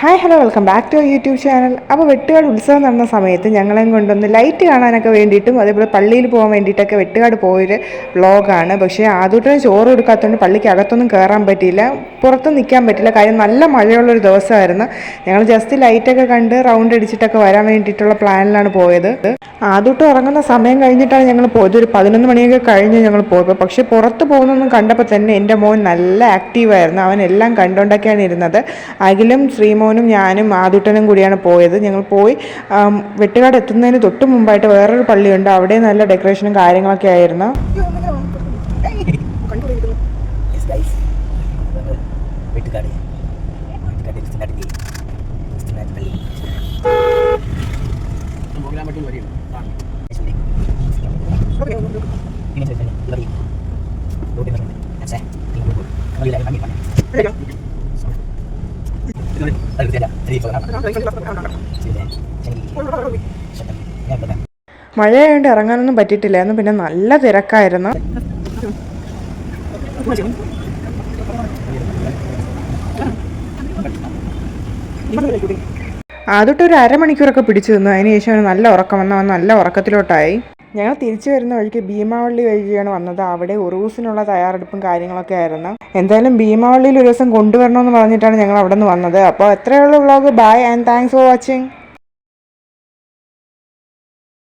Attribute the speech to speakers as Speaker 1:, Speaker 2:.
Speaker 1: Hi hello welcome back to YouTube channel അപ്പോൾ വെട്ടുകാട് ഉത്സവം നടന്ന സമയത്ത് ഞങ്ങളെയും കൊണ്ടൊന്ന് ലൈറ്റ് കാണാനൊക്കെ വേണ്ടിയിട്ടും അതേപോലെ പള്ളിയിൽ പോകാൻ വേണ്ടിയിട്ടൊക്കെ വെട്ടുകാട് പോയൊരു വ്ളോഗാണ് പക്ഷേ ആദ്യത്തെ ചോറ് കൊടുക്കാത്തതുകൊണ്ട് പള്ളിക്ക് അകത്തൊന്നും കയറാൻ പറ്റിയില്ല. പുറത്ത് നിൽക്കാൻ പറ്റില്ല കാര്യം നല്ല മഴയുള്ളൊരു ദിവസമായിരുന്നു. ഞങ്ങൾ ജസ്റ്റ് ലൈറ്റൊക്കെ കണ്ട് റൗണ്ട് അടിച്ചിട്ടൊക്കെ വരാൻ വേണ്ടിയിട്ടുള്ള പ്ലാനിലാണ് പോയത്. ആദ്യട്ട് ഉറങ്ങുന്ന സമയം കഴിഞ്ഞിട്ടാണ് ഞങ്ങൾ പോയത്. ഒരു പതിനൊന്ന് മണിയൊക്കെ കഴിഞ്ഞ് ഞങ്ങൾ പോയത്. പക്ഷേ പുറത്ത് പോകുന്നൊന്നും കണ്ടപ്പോൾ തന്നെ എന്റെ മോൻ നല്ല ആക്റ്റീവായിരുന്നു അവൻ എല്ലാം കണ്ടുകൊണ്ടൊക്കെയാണ് ഇരുന്നത്. അഖിലും ശ്രീമോനും ഞാനും ആദുട്ടനും കൂടിയാണ് പോയത്. ഞങ്ങൾ പോയി വെട്ടുകാട് എത്തുന്നതിന് തൊട്ട് മുമ്പായിട്ട് വേറൊരു പള്ളിയുണ്ട് അവിടെ നല്ല ഡെക്കറേഷനും കാര്യങ്ങളൊക്കെ ആയിരുന്നു.
Speaker 2: Yes guys.
Speaker 1: മഴയായതുകൊണ്ട് ഇറങ്ങാനൊന്നും പറ്റിയിട്ടില്ലായിരുന്നു പിന്നെ നല്ല തിരക്കായിരുന്നു. ആദ്യത്തെ ഒരു അരമണിക്കൂറൊക്കെ പിടിച്ചു നിന്നു. അതിനുശേഷം നല്ല ഉറക്കം വന്ന. നല്ല ഉറക്കത്തിലോട്ടായി. ഞങ്ങൾ തിരിച്ചു വരുന്ന വഴിക്ക് ഭീമാവള്ളി വഴിയാണ് വന്നത്. അവിടെ ഉറൂസിനുള്ള തയ്യാറെടുപ്പും കാര്യങ്ങളൊക്കെ ആയിരുന്നു. എന്തായാലും ഭീമാവള്ളിയിൽ ഒരു ദിവസം കൊണ്ടുവരണമെന്ന് പറഞ്ഞിട്ടാണ് ഞങ്ങൾ അവിടെ നിന്ന് വന്നത്. അപ്പോൾ എത്രയുള്ള vlog bye and thanks for watching